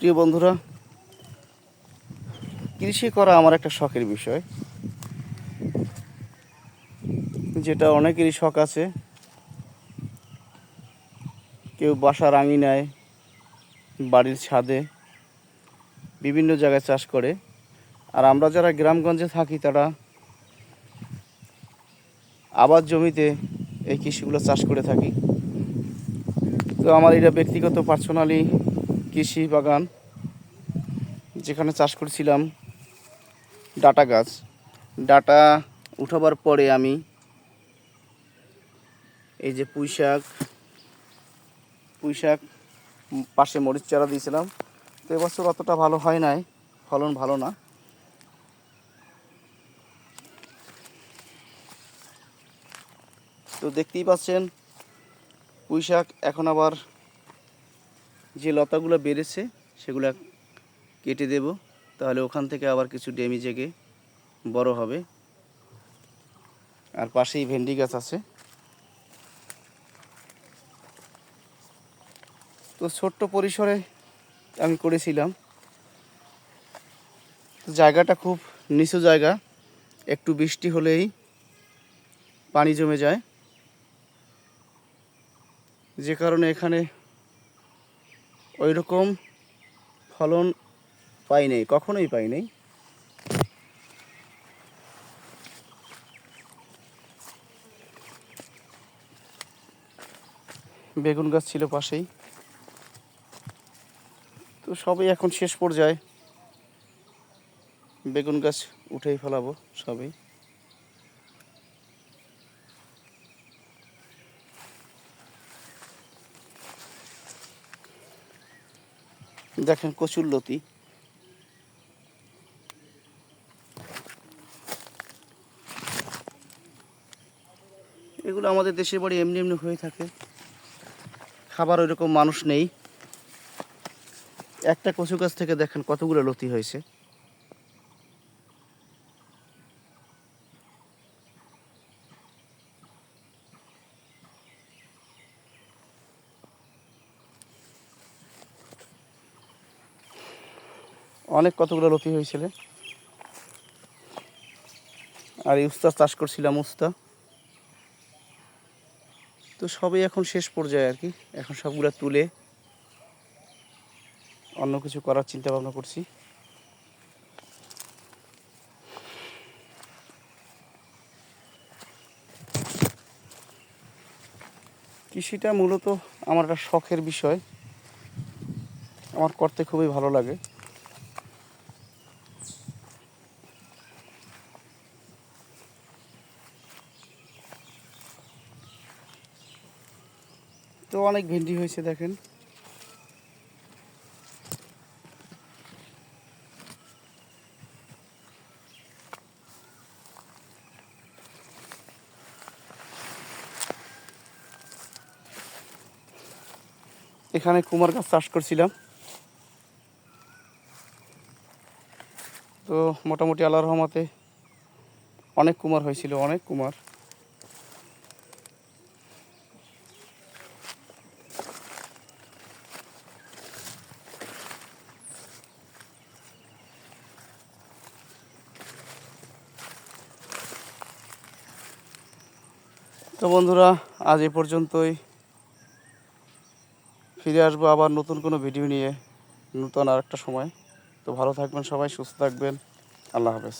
প্রিয় বন্ধুরা, কৃষি করা আমার একটা শখের বিষয়। যেটা অনেকেরই শখ আছে। কেউ বাসার আঙিনায় বাড়ির ছাদে, বিভিন্ন জায়গায় চাষ করে। আর আমরা যারা গ্রামগঞ্জে থাকি, তারা আবার জমিতে এই কৃষিগুলো চাষ করে থাকি। তো আমার এটা ব্যক্তিগত, পার্সোনালি কৃষি বাগান, যেখানে চাষ করেছিলাম ডাটা গাছ। ডাটা উঠাবার পরে আমি এই যে পুঁই শাক পুঁই শাক পাশে মরিচ চারা দিয়েছিলাম। তো এবছর অতটা ভালো হয় নাই, ফলন ভালো না। তো দেখতেই পাচ্ছেন, পুঁই শাক এখন আবার যে লতাগুলো বেড়েছে, সেগুলো কেটে দেব। তাহলে ওখান থেকে আবার কিছু ডেমি জেগে বড় হবে। আর পাশেই ভেন্ডি গাছ আছে। তো ছোট্ট পরিসরে আমি করেছিলাম। জায়গাটা খুব নিচু জায়গা, একটু বৃষ্টি হলেই পানি জমে যায়। যে কারণে এখানে ওই রকম ফলন পাই নাই, কখনোই পাই নাই। বেগুন গাছ ছিল পাশেই। তো সবই এখন শেষ পর্যায়ে। বেগুন গাছ উঠেই ফেলাবো সবই। দেখেন কচুর লতি। এগুলো আমাদের দেশের বাড়ি এমনি এমনি হয়ে থাকে। খাবার ওইরকম মানুষ নেই। একটা কচু গাছ থেকে দেখেন কতগুলো লতি হয়েছে। অনেক কতগুলো লতি হয়েছিল। আর উস্তা চাষ করছিলাম উস্তা তো সবই এখন শেষ পর্যায়ে আর কি। এখন সবগুলো তুলে অন্য কিছু করার চিন্তা ভাবনা করছি। কৃষিটা মূলত আমার একটা শখের বিষয়। আমার করতে খুবই ভালো লাগে। তো অনেক ভেন্ডি হয়েছে, দেখেন। এখানে কুমার গাছ চাষ করছিলাম। তো মোটামুটি আল্লাহ রহমতে অনেক কুমার হয়েছিল, অনেক কুমার। তো বন্ধুরা, আজ এ পর্যন্তই। ফিরে আসব আবার নতুন কোনো ভিডিও নিয়ে, নতুন আর একটা সময়। তো ভালো থাকবেন সবাই, সুস্থ থাকবেন। আল্লাহ হাফেজ।